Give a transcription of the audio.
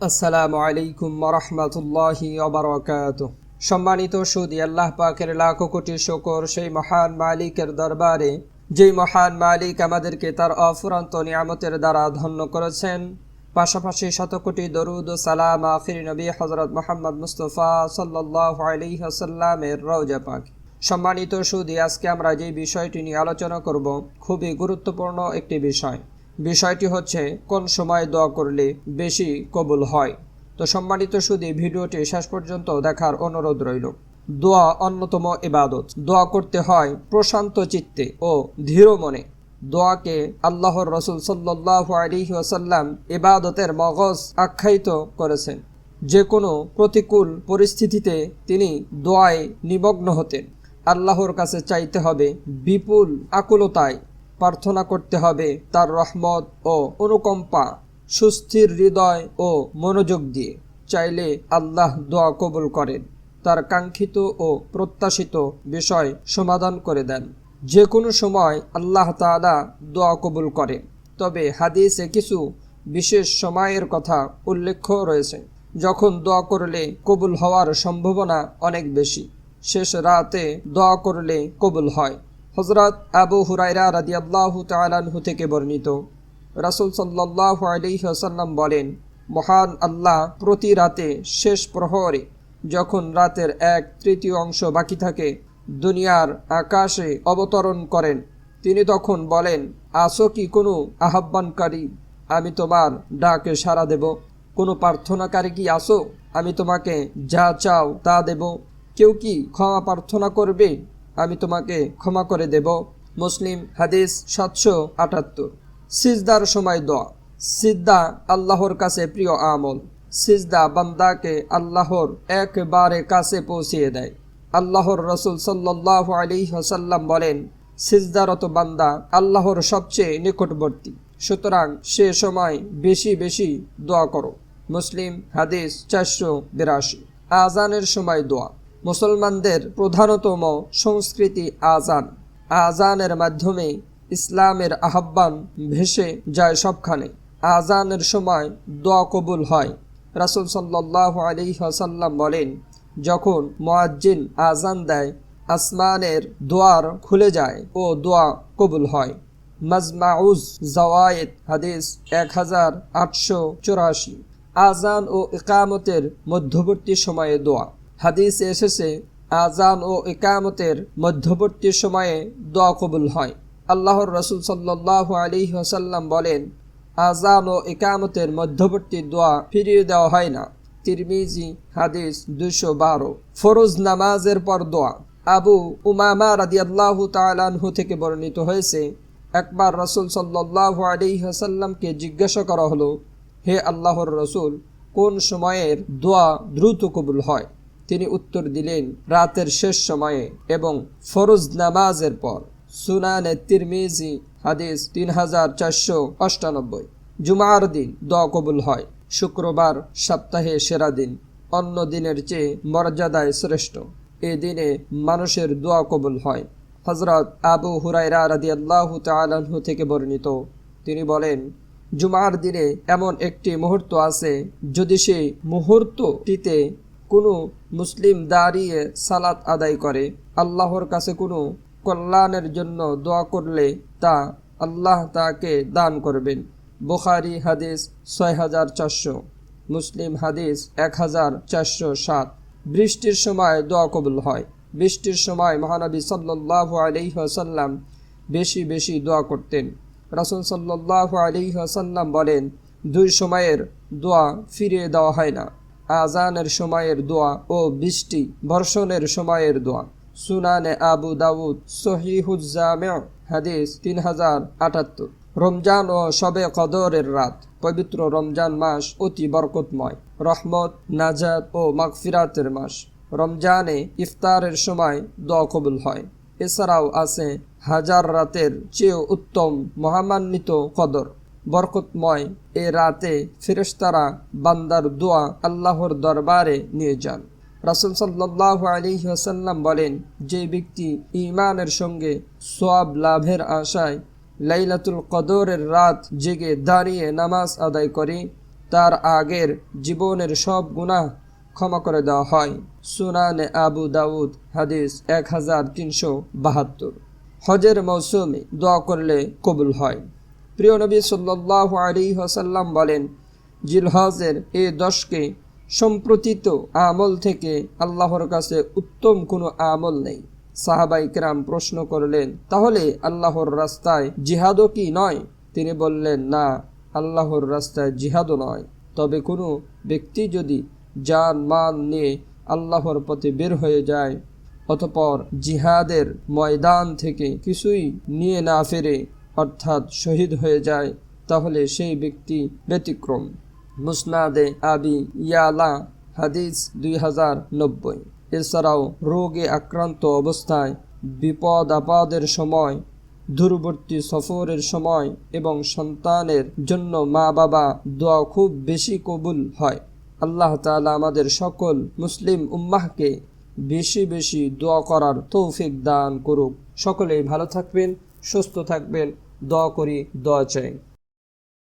আসসালামু আলাইকুম রহমতুল্লাহি অবরকাত সম্মানিত সুদি আল্লাহ পাকের লাখো কোটি শকর সেই মহান মালিকের দরবারে, যেই মহান মালিক আমাদেরকে তার অফুরন্ত নিয়ামতের দ্বারা ধন্য করেছেন, পাশাপাশি শত কোটি দরুদ সালাম আখির নবী হজরত মোহাম্মদ মুস্তফা সাল্লাহ আলিহাসাল্লামের রওজা পাক। সম্মানিত সুদি, আজকে আমরা যে বিষয়টি নিয়ে আলোচনা করব, খুবই গুরুত্বপূর্ণ একটি বিষয়। বিষয়টি হচ্ছে, কোন সময় দোয়া করলে বেশি কবুল হয়? তো সম্মানিত সুদী, ভিডিওটি শেষ পর্যন্ত দেখার অনুরোধ রইল। দোয়া অন্যতম ইবাদত। দোয়া করতে হয় প্রশান্ত চিত্তে ও ধীর মনে। দোয়াকে আল্লাহর রসুল সাল্লাহ আলিহি ওসাল্লাম ইবাদতের মগজ আখ্যায়িত করেছেন। যে কোনো প্রতিকূল পরিস্থিতিতে তিনি দোয়ায় নিমগ্ন হতেন। আল্লাহর কাছে চাইতে হবে বিপুল আকুলতায় প্রার্থনা করতে হবে তার রহমত ও অনুকম্পা, সুস্থির হৃদয় ও মনোযোগ দিয়ে। চাইলে আল্লাহ দোয়া কবুল করেন, তার কাঙ্ক্ষিত ও প্রত্যাশিত বিষয় সমাধান করে দেন। যে কোনো সময় আল্লাহ তাআলা দোয়া কবুল করেন। তবে হাদিসে কিছু বিশেষ সময়ের কথা উল্লেখ রয়েছে। যখন দোয়া করলে কবুল হওয়ার সম্ভাবনা অনেক বেশি, শেষ রাতে দোয়া করলে কবুল হয়। হজরত আবু হুরাইরা রাদিয়াল্লাহু তালানহু থেকে বর্ণিত। রাসুল সাল্লাহ আলিহাসাল্লাম বলেন, মহান আল্লাহ প্রতি রাতে শেষ প্রহরে যখন রাতের এক তৃতীয় অংশ বাকি থাকে, দুনিয়ার আকাশে অবতরণ করেন। তিনি তখন বলেন আসো কি কোনো আহ্বানকারী? আমি তোমার ডাকে সাড়া দেব। কোনো প্রার্থনাকারী কি আসো আমি তোমাকে যা চাও তা দেব। কেউ কি ক্ষমা প্রার্থনা করবে? আমি তোমাকে ক্ষমা করে দেব। মুসলিম হাদিস সাতশো আটাত্তর। সিজদার সময় দোয়া। সিজদা আল্লাহর কাছে প্রিয় আমল। সিজদা বান্দাকে আল্লাহর একবারে কাছে পৌঁছিয়ে দেয়। আল্লাহর রসুল সাল্লাহ আলী হাসাল্লাম বলেন সিজদারত বান্দা আল্লাহর সবচেয়ে নিকটবর্তী। সুতরাং সে সময় বেশি বেশি দোয়া করো। মুসলিম হাদিস চারশো বিরাশি। আজানের সময় দোয়া। মুসলমানদের প্রধানতম সংস্কৃতি আজান আজানের মাধ্যমে ইসলামের আহ্বান ভেসে যায় সবখানে। আজানের সময় দোয়া কবুল হয়। রাসুল সাল্লাহ আলী হাসাল্লাম বলেন, যখন মোয়াজ্জিন আজান দেয়, আসমানের দোয়ার খুলে যায় ও দোয়া কবুল হয়। মাজমাউজ জওয়ায়েদ, হাদিস এক হাজার আটশো চুরাশি। আজান ও ইকামতের মধ্যবর্তী সময়ে দোয়া। হাদিস এসেছে আজান ও ইকামতের মধ্যবর্তী সময়ে দোয়া কবুল হয়। আল্লাহর রসুল সাল্লাহ আলী ওসাল্লাম বলেন আজান ও ইকামতের মধ্যবর্তী দোয়া ফিরিয়ে দেওয়া হয় না। তিরমিজি হাদিস দুশো বারো। ফরোজ নামাজের পর দোয়া। আবু উমামা রাদিয়াল্লাহু তালানহু থেকে বর্ণিত হয়েছে, একবার রসুল সাল্লাহ আলী হাসাল্লামকে জিজ্ঞাসা করা হলো, হে আল্লাহর রসুল, কোন সময়ের দোয়া দ্রুত কবুল হয়? তিনি উত্তর দিলেন, রাতের শেষ সময়ে এবং ফরজ নামাজের পর। সুনানে তিরমিজি, হাদিস তিন হাজার চারশো অষ্টানব্বই। জুমার দিন দোয়া কবুল হয়। শুক্রবার সপ্তাহে সেরা দিন। অন্য দিনের চেয়ে মর্যাদায় শ্রেষ্ঠ। এ দিনে মানুষের দোয়া কবুল হয়। হজরত আবু হুরাইরা রাদি আল্লাহ তালাহু থেকে বর্ণিত। তিনি বলেন, জুমার দিনে এমন একটি মুহূর্ত আছে যদি সেই মুহূর্তটিতে কোনো মুসলিম দাঁড়িয়ে সালাত আদায় করে। আল্লাহর কাছে কোনো কল্যাণের জন্য দোয়া করলে তা আল্লাহ তাকে দান করবেন। বুখারি হাদিস ছয় হাজার চারশো, মুসলিম হাদিস এক হাজার চারশো সাত। বৃষ্টির সময় দোয়া কবুল হয়। বৃষ্টির সময় মহানবী সাল্লাহ আলিহাসাল্লাম বেশি বেশি দোয়া করতেন। রাসুল সাল্লাহ আলিহাসাল্লাম বলেন, দুই সময়ের দোয়া ফিরিয়ে দেওয়া হয় না। আজানের সময়ের দোয়া ও বৃষ্টি বর্ষণের সময়ের দোয়া। সুনানে আবু দাউদ সহিহুজ্জামে হাদিস তিন হাজার আটাত্তর। রমজান ও সবে কদরের রাত, পবিত্র রমজান মাস অতি বরকতময়। রহমত নাজাদ ও মাগফিরাতের মাস। রমজানে ইফতারের সময় দোয়া কবুল হয়। এছাড়াও আছে হাজার রাতের চেয়েও উত্তম মহামান্বিত কদর। বরকতময় এ রাতে ফেরেশতারা বান্দার দোয়া আল্লাহর দরবারে নিয়ে যান। রাসুল সাল্লাহ আলী হাসাল্লাম বলেন, যে ব্যক্তি ইমানের সঙ্গে সোয়াব লাভের আশায় লাইলাতুল কদরের রাত জেগে দাঁড়িয়ে নামাজ আদায় করে, তার আগের জীবনের সব গুনাহ ক্ষমা করে দেওয়া হয়। সুনানে আবু দাউদ, হাদিস এক হাজার তিনশো বাহাত্তর। হজের মৌসুমে দোয়া করলে কবুল হয়। প্রিয় নবী সাল্লাহ আলী হাসাল্লাম বলেন, জিলহজের এ দশকে সম্প্রতিত আমল থেকে আল্লাহর কাছে উত্তম কোনো আমল নেই। সাহাবাই কেরাম প্রশ্ন করলেন, তাহলে আল্লাহর রাস্তায় জিহাদও কি নয়? তিনি বললেন, না, আল্লাহর রাস্তায় জিহাদও নয়। তবে কোনো ব্যক্তি যদি যান মান নিয়ে আল্লাহর পথে বের হয়ে যায়, অতপর জিহাদের ময়দান থেকে কিছুই নিয়ে না ফেরে অর্থাৎ শহীদ হয়ে যায়, তাহলে সেই ব্যক্তি ব্যতিক্রম। মুসনাদে আবি ইয়ালা, হাদিস দুই হাজার নব্বই। এছাড়াও রোগে আক্রান্ত অবস্থায়, বিপদ আপদের সময়, দূরবর্তী সফরের সময় এবং সন্তানের জন্য মা বাবা দোয়া খুব বেশি কবুল হয়। আল্লাহ তাআলা আমাদের সকল মুসলিম উম্মাহকে বেশি বেশি দোয়া করার তৌফিক দান করুক। সকলেই ভালো থাকবেন, সুস্থ থাকবেন। দোয়া করি দোয়া চাই।